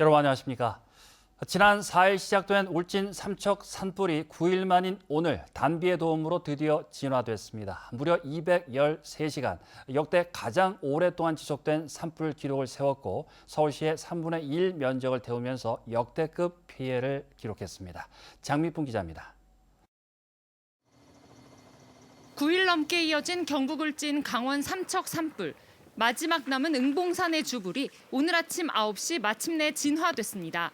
안녕하십니까. 지난 4일 시작된 울진 삼척 산불이 9일 만인 오늘 단비의 도움으로 드디어 진화됐습니다. 무려 213시간, 역대 가장 오랫동안 지속된 산불 기록을 세웠고 서울시의 3분의 1 면적을 태우면서 역대급 피해를 기록했습니다. 장미풍 기자입니다. 9일 넘게 이어진 경북 울진 강원 삼척 산불. 마지막 남은 응봉산의 주불이 오늘 아침 9시 마침내 진화됐습니다.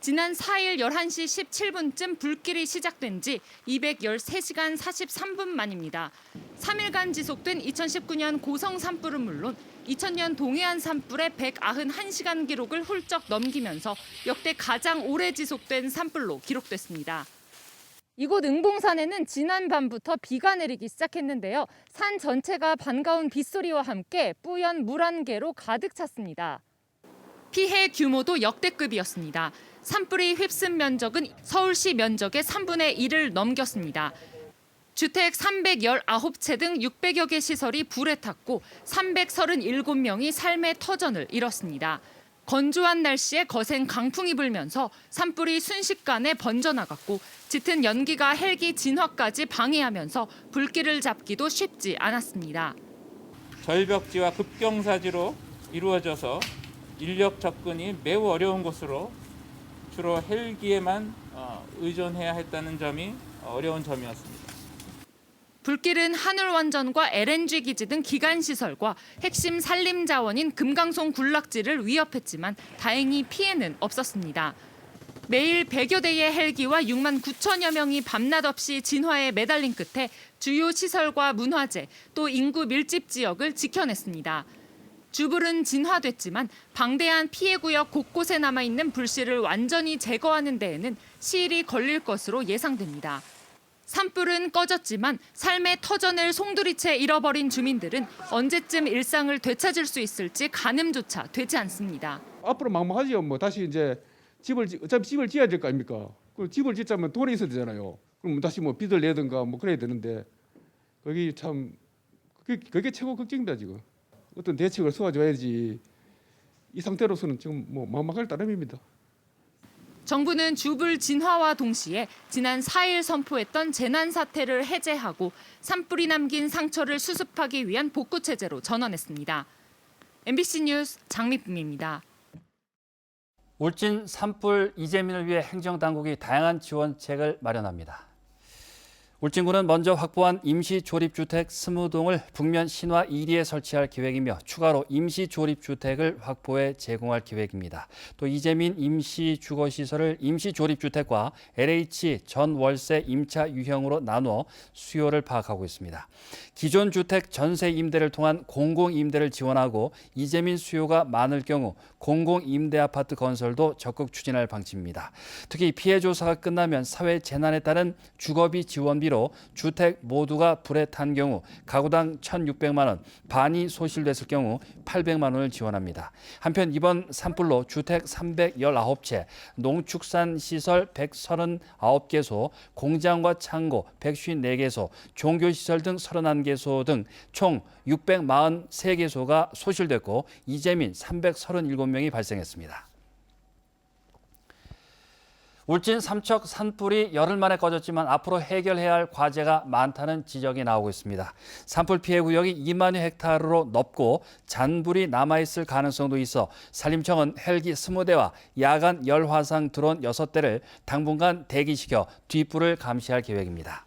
지난 4일 11시 17분쯤 불길이 시작된 지 213시간 43분 만입니다. 3일간 지속된 2019년 고성 산불은 물론 2000년 동해안 산불의 191시간 기록을 훌쩍 넘기면서 역대 가장 오래 지속된 산불로 기록됐습니다. 이곳 응봉산에는 지난 밤부터 비가 내리기 시작했는데요. 산 전체가 반가운 빗소리와 함께 뿌연 물 한 개로 가득 찼습니다. 피해 규모도 역대급이었습니다. 산불이 휩쓴 면적은 서울시 면적의 3분의 1을 넘겼습니다. 주택 319채 등 600여 개 시설이 불에 탔고 337명이 삶의 터전을 잃었습니다. 건조한 날씨에 거센 강풍이 불면서 산불이 순식간에 번져나갔고 짙은 연기가 헬기 진화까지 방해하면서 불길을 잡기도 쉽지 않았습니다. 절벽지와 급경사지로 이루어져서 인력 접근이 매우 어려운 곳으로 주로 헬기에만 어, 의존해야 했다는 점이 어려운 점이었습니다. 불길은 하늘원전과 LNG 기지 등 기간 시설과 핵심 산림 자원인 금강송 군락지를 위협했지만 다행히 피해는 없었습니다. 매일 100여 대의 헬기와 6만 9천여 명이 밤낮 없이 진화에 매달린 끝에 주요 시설과 문화재 또 인구 밀집 지역을 지켜냈습니다. 주불은 진화됐지만 방대한 피해 구역 곳곳에 남아 있는 불씨를 완전히 제거하는 데에는 시일이 걸릴 것으로 예상됩니다. 산불은 꺼졌지만 삶의 터전을 송두리째 잃어버린 주민들은 언제쯤 일상을 되찾을 수 있을지 가늠조차 되지 않습니다. 앞으로 막막하지요. 뭐 다시 이제 집을 지- 어차피 집을 지어야 될 거 아닙니까? 그 집을 짓자면 돈이 있어야 되잖아요. 그럼 다시 뭐 빚을 내든가 뭐 그래야 되는데 거기 참 그게, 그게 최고 걱정입니다 지금. 어떤 대책을 세워줘야지 이 상태로서는 지금 뭐 막막할 따름입니다. 정부는 주불 진화와 동시에 지난 4일 선포했던 재난 사태를 해제하고 산불이 남긴 상처를 수습하기 위한 복구 체제로 전환했습니다. MBC 뉴스 장미쁨입니다. 울진 산불 이재민을 위해 행정당국이 다양한 지원책을 마련합니다. 울진군은 먼저 확보한 임시 조립주택 20동을 북면 신화 1리에 설치할 계획이며 추가로 임시 조립주택을 확보해 제공할 계획입니다. 또 이재민 임시 주거시설을 임시 조립주택과 LH 전월세 임차 유형으로 나누어 수요를 파악하고 있습니다. 기존 주택 전세 임대를 통한 공공 임대를 지원하고 이재민 수요가 많을 경우 공공 임대 아파트 건설도 적극 추진할 방침입니다. 특히 피해 조사가 끝나면 사회 재난에 따른 주거비 지원비 로 주택 모두가 불에 탄 경우 가구당 1,600만 원, 반이 소실됐을 경우 800만 원을 지원합니다. 한편 이번 산불로 주택 319채, 농축산 시설 139개소, 공장과 창고 154개소, 종교시설 등 31개소 등 총 643개소가 소실됐고 이재민 337명이 발생했습니다. 울진 삼척 산불이 열흘 만에 꺼졌지만 앞으로 해결해야 할 과제가 많다는 지적이 나오고 있습니다. 산불 피해 구역이 2만여 헥타르로 넓고 잔불이 남아있을 가능성도 있어 산림청은 헬기 20대와 야간 열화상 드론 6대를 당분간 대기시켜 뒷불을 감시할 계획입니다.